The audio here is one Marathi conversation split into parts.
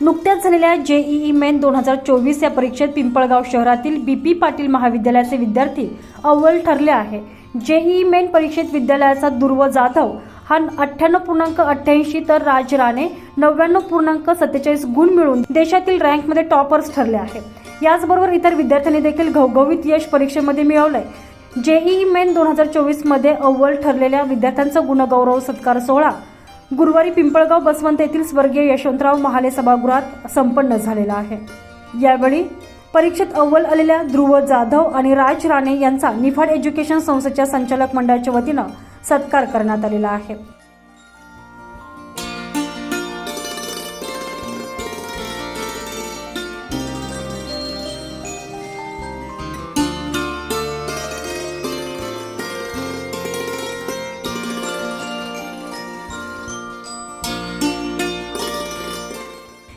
नुकत्याच झालेल्या जेईई मेन दोन हजार चोवीस या परीक्षेत पिंपळगाव शहरातील बी पी पाटील महाविद्यालयाचे विद्यार्थी अव्वल ठरले आहे. जेईई मेन परीक्षेत विद्यालयाचा दुर्व जाधव हा अठ्ठ्याण्णव पूर्णांक अठ्ठ्याऐंशी तर राज राणे नव्याण्णव पूर्णांक सत्तेचाळीस गुण मिळून देशातील रँकमध्ये टॉपर्स ठरले आहे. याचबरोबर इतर विद्यार्थ्यांनी देखील घवघवीत यश परीक्षेमध्ये मिळवलंय. जेईई मेन दोन हजार चोवीसमध्ये अव्वल ठरलेल्या विद्यार्थ्यांचा गुणगौरव सत्कार सोहळा गुरुवारी पिंपळगाव बसवंत येथील स्वर्गीय यशवंतराव महाले सभागृहात संपन्न झालेला आहे. यावेळी परीक्षेत अव्वल आलेल्या ध्रुव जाधव आणि राज राणे यांचा निफाड एज्युकेशन संस्थेच्या संचालक मंडळाच्या वतीनं सत्कार करण्यात आलेला आहे.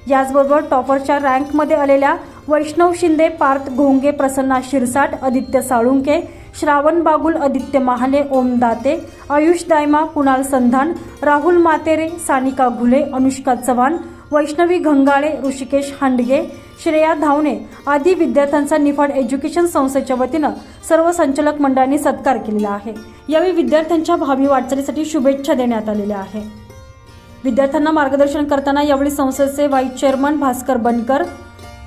याचबरोबर टॉपरच्या रँकमध्ये आलेल्या वैष्णव शिंदे पार्थ घोंगे प्रसन्ना शिरसाट आदित्य साळुंके श्रावण बागुल आदित्य महाले ओम दाते आयुष दायमा कुणाल संधान राहुल मातेरे सानिका घुले अनुष्का चव्हाण वैष्णवी घंगाळे ऋषिकेश हांडगे श्रेया धावणे आदी विद्यार्थ्यांचा निफाड एज्युकेशन संस्थेच्या वतीनं सर्व संचालक मंडळांनी सत्कार केलेला आहे. यावेळी विद्यार्थ्यांच्या भावी वाटचालीसाठी शुभेच्छा देण्यात आलेल्या आहे विद्यार्थ्यांना मार्गदर्शन करताना यावेळी संस्थेचे vice chairman Bhaskar Bankar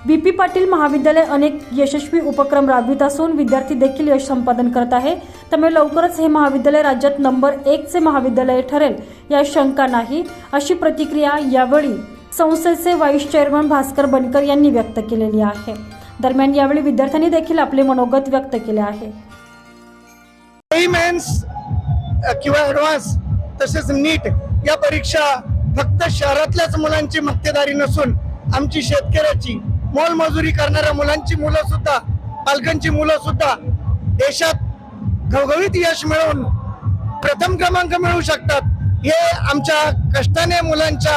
B P Patil महाविद्यालय अनेक यशस्वी उपक्रम राबवित असून विद्यार्थी देखील यश संपादन करत आहे. त्यामुळे लवकरच हे महाविद्यालय राज्यात नंबर एकचे महाविद्यालय ठरेल या शंका नाही अशी प्रतिक्रिया यावेळी संस्थेचे व्हाईस चेअरमन भास्कर बनकर यांनी व्यक्त केलेली आहे. दरम्यान यावेळी विद्यार्थ्यांनी देखील आपले मनोगत व्यक्त केले आहे. किंवा ऍडव्हान्स तसेच नीट या परीक्षा फक्त शहरातल्याच मुलांची मक्तेदारी नसून आमची शेतकऱ्याची मोलमजुरी करणाऱ्या मुलांची मुलं सुद्धा पालकांची मुलं सुद्धा देशात घवघवीत यश मिळवून प्रथम क्रमांक मिळवू शकतात. हे आमच्या कष्टाने मुलांच्या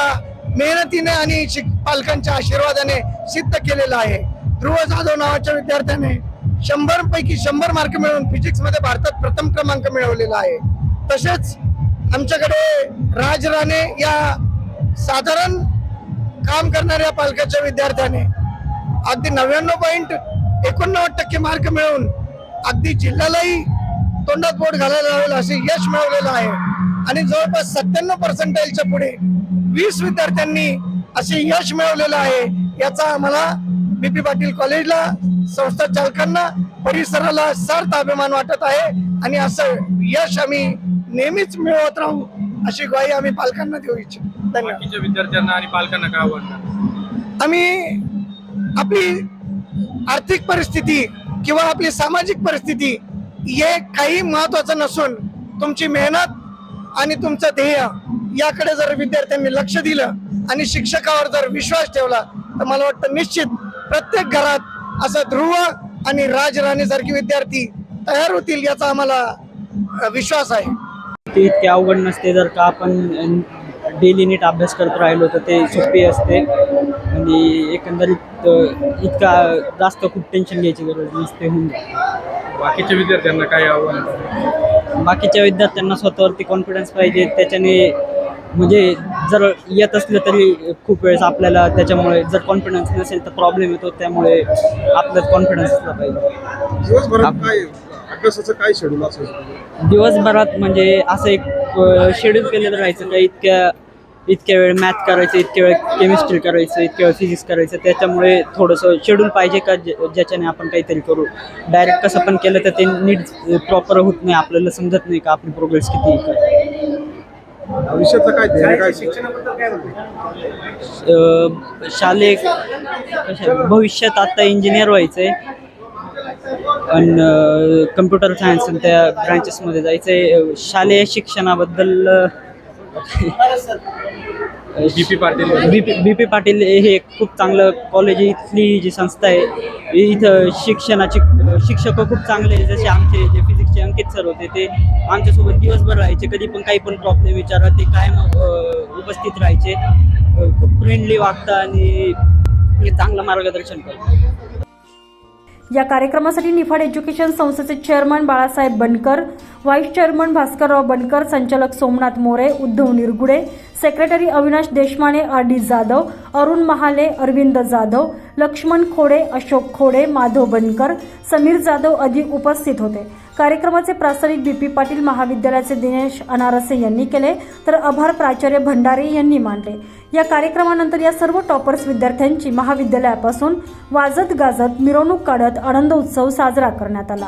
मेहनतीने आणि शिक पालकांच्या आशीर्वादाने सिद्ध केलेलं आहे. ध्रुव जाधव नावाच्या विद्यार्थ्याने शंभर पैकी शंभर मार्क मिळवून फिजिक्समध्ये भारतात प्रथम क्रमांक मिळवलेला आहे. तसेच आमच्याकडे राजराणे या साधारण काम करणाऱ्या पालकाच्या विद्यार्थ्याने अगदी नव्याण्णव पॉईंट एकोणनव्वद टक्के मार्क मिळवून अगदी जिल्ह्यालाही तोंडात बोट घालायला लावेल असे यश मिळवलेलं आहे. आणि जवळपास सत्त्याण्णव पर्सेंटाईलच्या पुढे वीस विद्यार्थ्यांनी असे यश मिळवलेलं आहे. याचा आम्हाला बीपी पाटील कॉलेजला संस्था चालकांना परिसराला सार्थ अभिमान वाटत आहे. आणि असं यश आम्ही नेहमीच मिळवत राहू अशी ग्वाही आम्ही पालकांना देऊ इच्छितो. धन्यवाद. बाकीच्या विद्यार्थ्यांना आणि पालकांना काय आवडणार आम्ही आपली आर्थिक परिस्थिती किंवा आपली सामाजिक परिस्थिती हे काही महत्वाचं नसून तुमची मेहनत आणि तुमचं ध्येय याकडे जर विद्यार्थ्यांनी लक्ष दिलं आणि शिक्षकावर जर विश्वास ठेवला तर मला वाटतं निश्चित प्रत्येक घरात असं ध्रुव आणि राज राणे सारखे विद्यार्थी तयार होतील याचा आम्हाला अ, विश्वास आहे. ते इतके अवघड नसते. जर का आपण डेली नीट अभ्यास करत राहिलो तर ते सोपे असते. आणि एकंदरीत इतका जास्त खूप टेन्शन घ्यायची गरज नसते होऊन जातं. बाकीच्या विद्यार्थ्यांना काय आवडणार बाकीच्या विद्यार्थ्यांना स्वतःवरती कॉन्फिडन्स पाहिजे. त्याच्याने म्हणजे जर येत असलं तरी खूप वेळेस आपल्याला त्याच्यामुळे जर कॉन्फिडन्स नसेल तर प्रॉब्लेम येतो. त्यामुळे आपल्यात कॉन्फिडन्स असला पाहिजे. अभ्यासाचं काय शेड्यूल असेल दिवसभरात म्हणजे असं एक शेड्यूल केलेलं राहायचं का इतक्या इतक्या वेळ मॅथ करायचं इतक्या वेळ केमिस्ट्री करायचं इतक्या वेळ फिजिक्स करायचं. त्याच्यामुळे थोडंसं शेड्यूल पाहिजे का ज्या- ज्याच्याने आपण काहीतरी करू. डायरेक्ट कसं पण केलं तर ते नीट प्रॉपर होत नाही आपल्याला समजत नाही का आपली प्रोग्रेस किती काय काय? अं, शालेय भविष्यात आता इंजिनियर व्हायचं आहे आणि कम्प्युटर सायन्स आणि त्या ब्रांचेसमध्ये जायचं आहे शालेय शिक्षणाबद्दल अं, BP Patil B P B P Patil हे खूप चांगलं कॉलेज इथली जी संस्था आहे इथं शिक्षणाची शिक्षक खूप चांगले जसे आमचे जे फिजिक्सचे अंकित सर होते ते आमच्यासोबत दिवसभर राहायचे. कधी पण काही पण प्रॉब्लेम विचारा ते कायम उपस्थित राहायचे. खूप फ्रेंडली वागता आणि चांगलं मार्गदर्शन करतात. या कार्यक्रमासाठी निफाड एज्युकेशन संस्थेचे chairman Balasaheb Bankar vice chairman Bhaskarrao Bankar संचालक Somnath More Uddhav Nirgude secretary Avinash Deshmane R D Jadhav Arun Mahale Arvind Jadhav Laxman Khode Ashok Khode Madhav Bankar Sameer Jadhav आदी उपस्थित होते. कार्यक्रमाचे प्रास्ताविक बी पी पाटील महाविद्यालयाचे दिनेश अनारसे यांनी केले तर आभार प्राचार्य भंडारे यांनी मानले. या कार्यक्रमानंतर या सर्व टॉपर्स विद्यार्थ्यांची महाविद्यालयापासून वाजत गाजत मिरवणूक काढत आनंद उत्सव साजरा करण्यात आला.